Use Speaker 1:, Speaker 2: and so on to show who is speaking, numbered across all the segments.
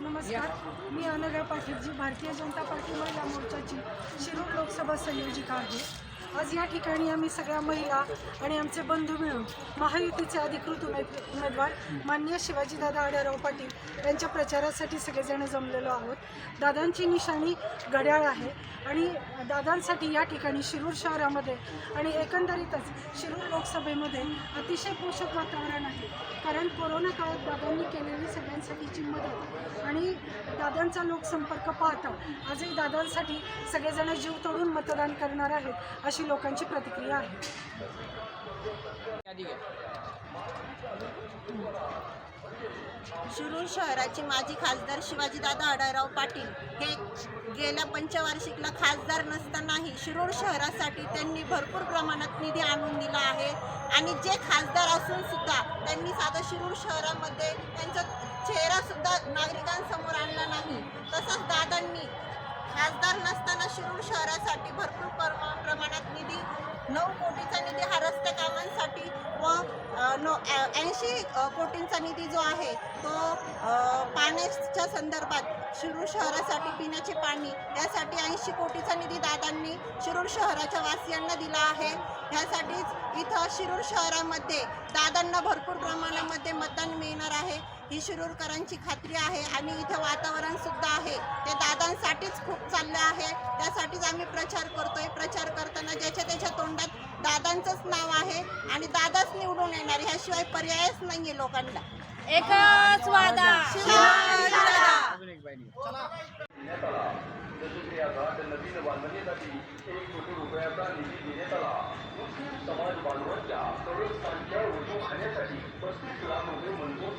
Speaker 1: नमस्कार. मी अनघा पाटील जी भारतीय जनता पार्टी महिला मोर्चाची शिरूर लोकसभा संयोजिका आहे. आज या ठिकाणी आम्ही सगळ्या महिला आणि आमचे बंधू मिळून महायुतीचे अधिकृत उमेद उमेदवार शिवाजी शिवाजीदादा आढळराव पाटील यांच्या प्रचारासाठी सगळेजण जमलेलो आहोत. दादांची निशाणी घड्याळ आहे आणि दादांसाठी या ठिकाणी शिरूर शहरामध्ये आणि एकंदरीतच शिरूर लोकसभेमध्ये अतिशय पोषक वातावरण आहे. कारण कोरोना काळात दादांनी केलेली सगळ्यांसाठीची मदत आणि दादांचा लोकसंपर्क पाहता आजही दादांसाठी सगळेजण जीव तोडून मतदान करणार आहेत अशी लोकांची प्रतिक्रिया आहे.
Speaker 2: शिरूर शहराचे माजी खासदार शिवाजीदादा आढळराव पाटील हे गेल्या पंचवार्षिकला खासदार नसतानाही शिरूर शहरासाठी त्यांनी भरपूर प्रमाणात निधी आणून दिला आहे. आणि जे खासदार असून सुद्धा त्यांनी साधं शिरूर शहरामध्ये त्यांचा चेहरा सुद्धा नागरिकांसमोर आणला नाही. तसंच दादांनी खासदार नसताना शिरूर शहरासाठी भरपूर प्रमा- प्रमाणात निधी नऊ कोटीचा निधी हा रस्ते कामांसाठी व ऐंशी कोटींचा निधी जो आहे तो पाण्याच्या संदर्भात शिरूर शहरासाठी पिण्याचे पाणी यासाठी ऐंशी कोटीचा निधी दादांनी शिरूर शहराच्या वासियांना दिला आहे. ह्यासाठीच इथं शिरूर शहरामध्ये दादांना भरपूर प्रमाणामध्ये मतदान मिळणार ही शिरूरकरांची खात्री आहे. आणि इथं वातावरण सुद्धा आहे. ते दादांसाठीच खूप चाललं आहे. त्यासाठीच आम्ही प्रचार करतोय. प्रचार करताना ज्याच्या त्याच्या तोंडात दादांचंच नाव आहे आणि दादाच निवडून येणार. ह्याशिवाय पर्यायच नाहीये लोकांना.
Speaker 3: एकच वादा.
Speaker 2: शिवाजीदादा.
Speaker 4: अजून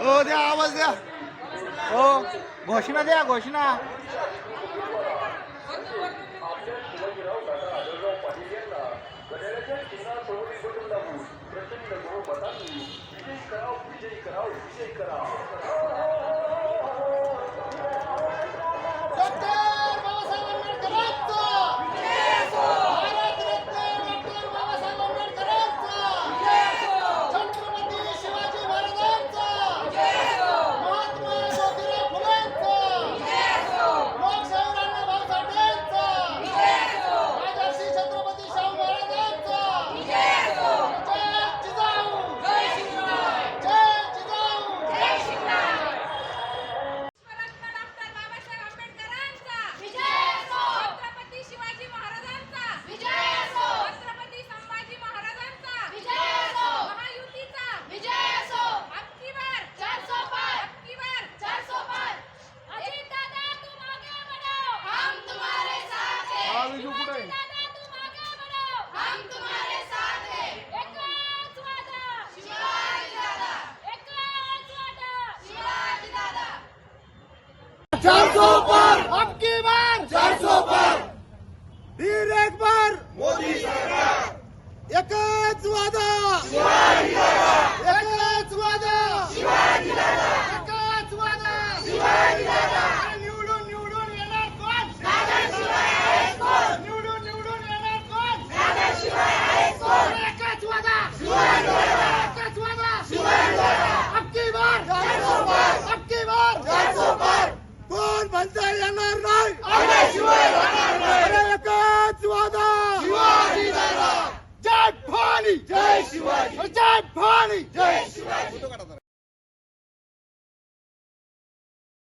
Speaker 4: हो द्या आवाज द्या. हो घोषणा द्या घोषणा.
Speaker 5: छत्रपती
Speaker 3: वादा शिवाजी दादा।
Speaker 5: चार सौ पर। अब की बार। चार सौ पर। फिर एक बार। मोदी सरकार। एकच वादा एकच वादा राहणार नाही. अरे एकच वादा. जय भवानी. जय शिवाजी. जय भवानी.